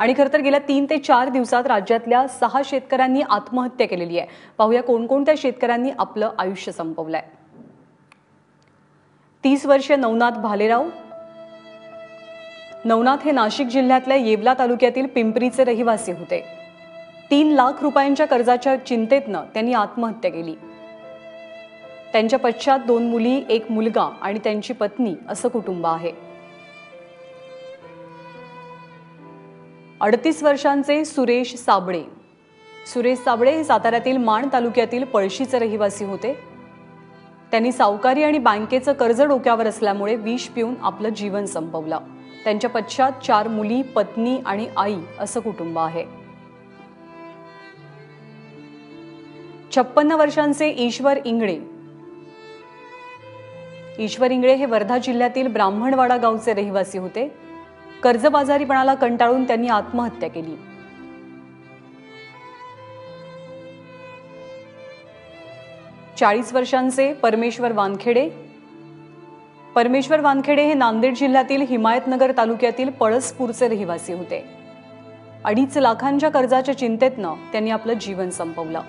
आणि खरं तर गेल्या तीन ते चार दिवसात राज्यातल्या सहा शेतकऱ्यांनी आत्महत्या केलेली आहे. पाहूया कोणकोणत्या शेतकऱ्यांनी आपलं आयुष्य संपवलंय. तीस वर्षीय नवनाथ भालेराव. नवनाथ हे नाशिक जिल्ह्यातल्या येवला तालुक्यातील पिंपरीचे रहिवासी होते. तीन लाख रुपयांच्या कर्जाच्या चिंतेतनं त्यांनी आत्महत्या केली. त्यांच्या पश्चात दोन मुली एक मुलगा आणि त्यांची पत्नी असं कुटुंब आहे. अडतीस वर्षांचे सुरेश साबळे. सुरेश साबळे हे साताऱ्यातील माण तालुक्यातील पळशीचे रहिवासी होते. त्यांनी सावकारी आणि बँकेचं कर्ज डोक्यावर असल्यामुळे विष पिऊन आपलं जीवन संपवलं. त्यांच्या पश्चात चार मुली पत्नी आणि आई असं कुटुंब आहे. छप्पन्न वर्षांचे ईश्वर इंगळे. ईश्वर इंगळे हे वर्धा जिल्ह्यातील ब्राह्मणवाडा गावचे रहिवासी होते. कर्जबाजारीपणाला कंटाळून त्यांनी आत्महत्या केली. चाळीस वर्षांचे परमेश्वर वानखेडे. परमेश्वर वानखेडे हे नांदेड जिल्ह्यातील हिमायतनगर तालुक्यातील पळसपूरचे रहिवासी होते. अडीच लाखांच्या कर्जाच्या चिंतेतनं त्यांनी आपलं जीवन संपवलं.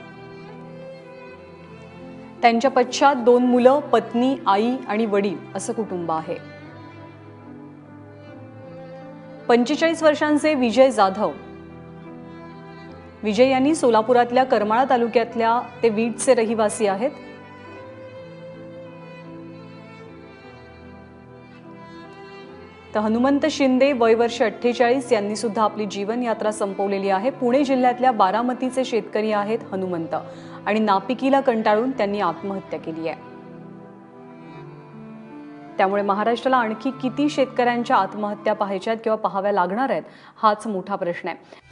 त्यांच्या पश्चात दोन मुलं पत्नी आई आणि वडील असं कुटुंब आहे. पंचेचाळीस वर्षांचे विजय जाधव. विजय यांनी सोलापुरातल्या करमाळा तालुक्यातल्या ते वीटचे रहिवासी आहेत. तर हनुमंत शिंदे वय वर्ष अठ्ठेचाळीस यांनी सुद्धा आपली जीवनयात्रा संपवलेली आहे. पुणे जिल्ह्यातल्या बारामतीचे शेतकरी आहेत हनुमंत आणि नापिकीला कंटाळून त्यांनी आत्महत्या केली आहे. त्यामुळे महाराष्ट्राला आणखी किती शेतकऱ्यांच्या आत्महत्या पाहायच्यात किंवा पाहाव्या लागणार आहेत हाच मोठा प्रश्न आहे.